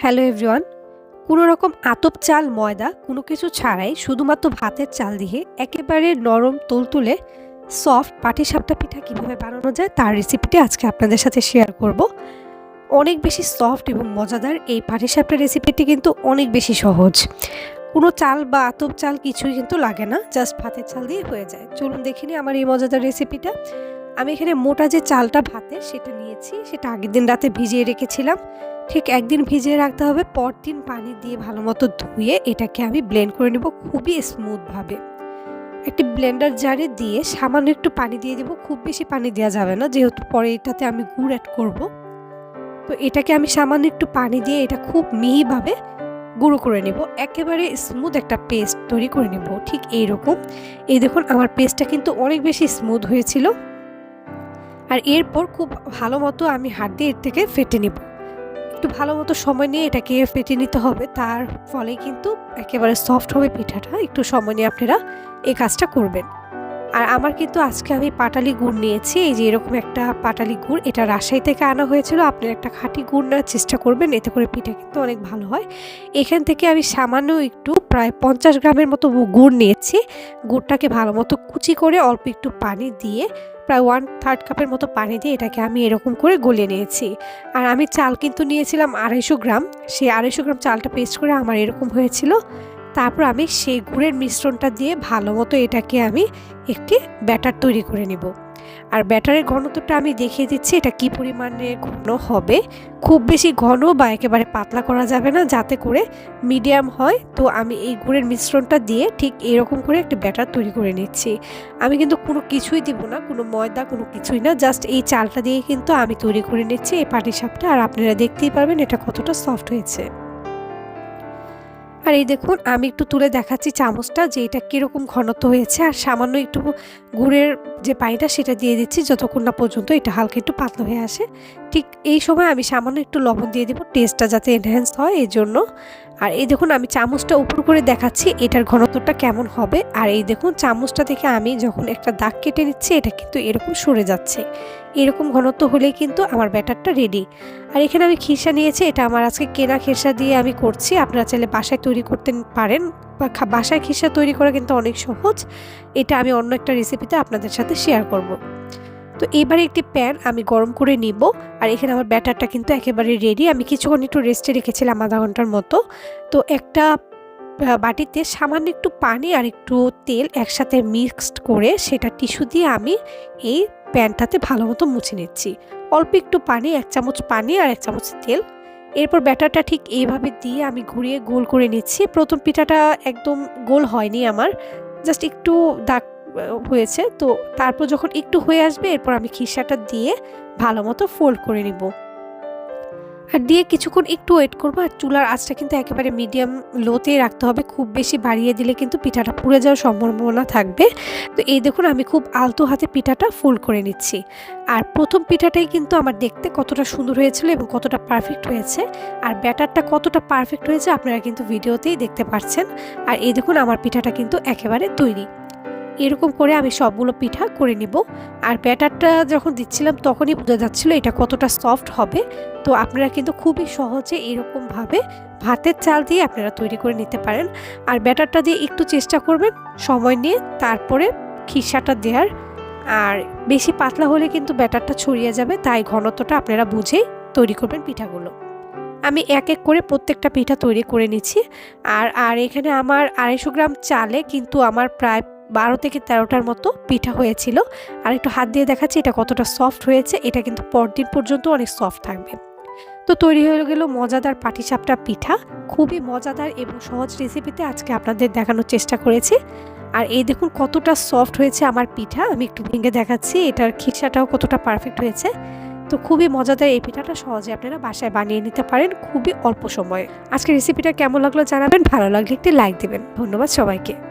Hello everyone, কোনো রকম আতপ চাল, ময়দা, কোনো কিছু ছাড়াই শুধুমাত্র ভাতের চাল দিয়ে একেবারে নরম তুলতুলে সফট পাটিসাপটা পিঠা কীভাবে বানানো যায় তার রেসিপিটি আজকে আপনাদের সাথে শেয়ার করব। অনেক বেশি সফট এবং মজাদার এই পাটিসাপটা রেসিপিটি কিন্তু অনেক বেশি সহজ। কোনো চাল বা আতপ চাল কিছুই কিন্তু লাগে না জাস্ট ভাতের চাল দিয়ে হয়ে যায়। চলুন দেখে নিই আমার এই মজাদার রেসিপিটা আমি এখানে মোটা যে চালটা ভাতে, সেটা নিয়েছি। সেটা আগের দিন রাতে ভিজিয়ে রেখেছিলাম। ঠিক একদিন ভিজিয়ে রাখতে হবে, পরদিন পানি দিয়ে ভালো মতো ধুয়ে এটাকে আমি ব্লেন্ড করে নেব খুবই স্মুথভাবে একটি ব্লেন্ডার জারে দিয়ে সামান্য একটু পানি দিয়ে দেবো, খুব বেশি পানি দেওয়া যাবে না, যেহেতু পরে এটাতে আমি গুড় অ্যাড করব। তো এটাকে আমি সামান্য একটু পানি দিয়ে এটা খুব মিহিভাবে গুঁড়ো করে নেব। একেবারে স্মুথ একটা পেস্ট তৈরি করে নেব, ঠিক এইরকম। এই দেখুন, আমার পেস্টটা কিন্তু অনেক বেশি স্মুথ হয়েছিল। আর এরপর খুব ভালো মতো আমি হাত দিয়ে এর থেকে ফেটে নেব। একটু ভালো মতো সময় নিয়ে এটাকে ফেটে নিতে হবে, তার ফলে কিন্তু একেবারে সফট হবে পিঠাটা। একটু সময় নিয়ে আপনারা এই কাজটা করবেন। আর আমার কিন্তু আজকে আমি পাটালি গুড় নিয়েছি, এই যে এরকম একটা পাটালি গুড়, এটা রাজশাহী থেকে আনা হয়েছিল আপনি একটা খাঁটি গুড় নেওয়ার চেষ্টা করবেন, এতে করে পিঠা কিন্তু অনেক ভালো হয়। এখান থেকে আমি সামান্য একটু প্রায় পঞ্চাশ গ্রামের মতো গুড় নিয়েছি। গুড়টাকে ভালো মতো কুচি করে অল্প একটু পানি দিয়ে প্রায় ওয়ান থার্ড কাপের মতো পানি দিয়ে এটাকে আমি এরকম করে গলিয়ে নিয়েছি। আর আমি চাল কিন্তু নিয়েছিলাম আড়াইশো গ্রাম। সেই আড়াইশো গ্রাম চালটা পেস্ট করে আমার এরকম হয়েছিল। তারপর আমি সেই গুড়ের মিশ্রণটা দিয়ে ভালো মতো এটাকে আমি একটি ব্যাটার তৈরি করে নেব। আর ব্যাটারের ঘনত্বটা আমি দেখিয়ে দিচ্ছি, এটা কি পরিমাণে ঘন হবে। খুব বেশি ঘন বা একেবারে পাতলা করা যাবে না, যাতে করে মিডিয়াম হয়। তো আমি এই গুড়ের মিশ্রণটা দিয়ে ঠিক এরকম করে একটা ব্যাটার তৈরি করে নিচ্ছি। আমি কিন্তু কোনো কিছুই দিব না, কোনো ময়দা, কোনো কিছুই না, জাস্ট এই চালটা দিয়ে কিন্তু আমি তৈরি করে নিচ্ছি, এই পাটিসাপটা। আর আপনারা দেখতেই পারবেন এটা কতটা সফট হয়েছে। আর এই দেখুন, আমি একটু তুলে দেখাচ্ছি চামচটা যে এটা কীরকম ঘনত্ব হয়েছে। আর সামান্য একটু গুড়ের যে পানিটা সেটা দিয়ে দিচ্ছি যতক্ষণ না পর্যন্ত এটা হালকা একটু পাতলা হয়ে আসে। ঠিক এই সময় আমি সামান্য একটু লবণ দিয়ে দেবো টেস্টটা যাতে এনহ্যান্স হয় এই জন্য আর এই দেখুন, আমি চামচটা উপর করে দেখাচ্ছি, এটার ঘনত্বটা কেমন হবে। আর এই দেখুন, চামচটা থেকে আমি যখন একটা দাগ কেটে নিচ্ছি, এটা কিন্তু এরকম সরে যাচ্ছে। এরকম ঘনত্ব হলেই কিন্তু আমার ব্যাটারটা রেডি আর এখানে আমি খিরসা নিয়েছি, এটা আমার আজকে কেনা খিরসা দিয়ে আমি করছি। আপনারা চাইলে বাসায় তৈরি করতে পারেন, বা বাসায় খিরসা তৈরি করা কিন্তু অনেক সহজ। এটা আমি অন্য একটা রেসিপিতে আপনাদের সাথে শেয়ার করব। তো এবারে একটি প্যান আমি গরম করে নিব। আর এখানে আমার ব্যাটারটা কিন্তু একেবারে রেডি আমি কিছুক্ষণ একটু রেস্টে রেখেছিলাম আধা ঘণ্টার মতো। তো একটা বাটিতে সামান্য একটু পানি আর একটু তেল একসাথে মিক্সড করে সেটা টিস্যু দিয়ে আমি এই প্যানটাতে ভালো মতো মুছে নিচ্ছি। অল্প একটু পানি, এক চামচ পানি আর এক চামচ তেল। এরপর ব্যাটারটা ঠিক এইভাবে দিয়ে আমি ঘুরিয়ে গোল করে নিচ্ছি। প্রথম পিঠাটা একদম গোল হয়নি আমার। জাস্ট একটু দাগ হয়েছে। তো তারপর যখন একটু হয়ে আসবে, এরপর আমি খিসাটা দিয়ে ভালো মতো ফোল্ড করে নিব। আর দিয়ে কিছুক্ষণ একটু ওয়েট করব। আর চুলার আঁচটা কিন্তু একেবারে মিডিয়াম লোতেই রাখতে হবে। খুব বেশি বাড়িয়ে দিলে কিন্তু পিঠাটা পুড়ে যাওয়ার সম্ভাবনা থাকবে। তো এই দেখুন, আমি খুব আলতো হাতে পিঠাটা ফোল্ড করে নিচ্ছি। আর প্রথম পিঠাটাই কিন্তু আমার দেখতে কতটা সুন্দর হয়েছিল এবং কতটা পারফেক্ট হয়েছে। আর ব্যাটারটা কতটা পারফেক্ট হয়েছে আপনারা কিন্তু ভিডিওতেই দেখতে পাচ্ছেন আর এই দেখুন, আমার পিঠাটা কিন্তু একেবারে তৈরি। এরকম করে আমি সবগুলো পিঠা করে নিব। আর ব্যাটারটা যখন দিচ্ছিলাম তখনই বোঝা যাচ্ছিল এটা কতটা সফট হবে। তো আপনারা কিন্তু খুবই সহজে এরকমভাবে ভাতের চাল দিয়ে আপনারা তৈরি করে নিতে পারেন। আর ব্যাটারটা দিয়ে একটু চেষ্টা করবেন সময় নিয়ে তারপরে খিসাটা দেওয়ার। আর বেশি পাতলা হলে কিন্তু ব্যাটারটা ছড়িয়ে যাবে, তাই ঘনত্বটা আপনারা বুঝেই তৈরি করবেন পিঠাগুলো। আমি এক এক করে প্রত্যেকটা পিঠা তৈরি করে নিচ্ছি। আর আর এখানে আমার আড়াইশো গ্রাম চালে কিন্তু আমার প্রায় বারো থেকে তেরোটার মতো পিঠা হয়েছিল। আর একটু হাত দিয়ে দেখাচ্ছি, এটা কতটা সফট হয়েছে। এটা কিন্তু পরদিন পর্যন্ত অনেক সফট থাকবে। তো তৈরি হয়ে গেল মজাদার পাটিসাপটা পিঠা। খুবই মজাদার এবং সহজ রেসিপিতে আজকে আপনাদের দেখানোর চেষ্টা করেছি। আর এই দেখুন কতটা সফট হয়েছে আমার পিঠা। আমি একটু ভেঙে দেখাচ্ছি, এটার খিসাটাও কতটা পারফেক্ট হয়েছে। তো খুবই মজাদার এই পিঠাটা সহজে আপনারা বাসায় বানিয়ে নিতে পারেন খুবই অল্প সময়ে। আজকে রেসিপিটা কেমন লাগল জানাবেন। ভালো লাগলে একটি লাইক দেবেন। ধন্যবাদ সবাইকে।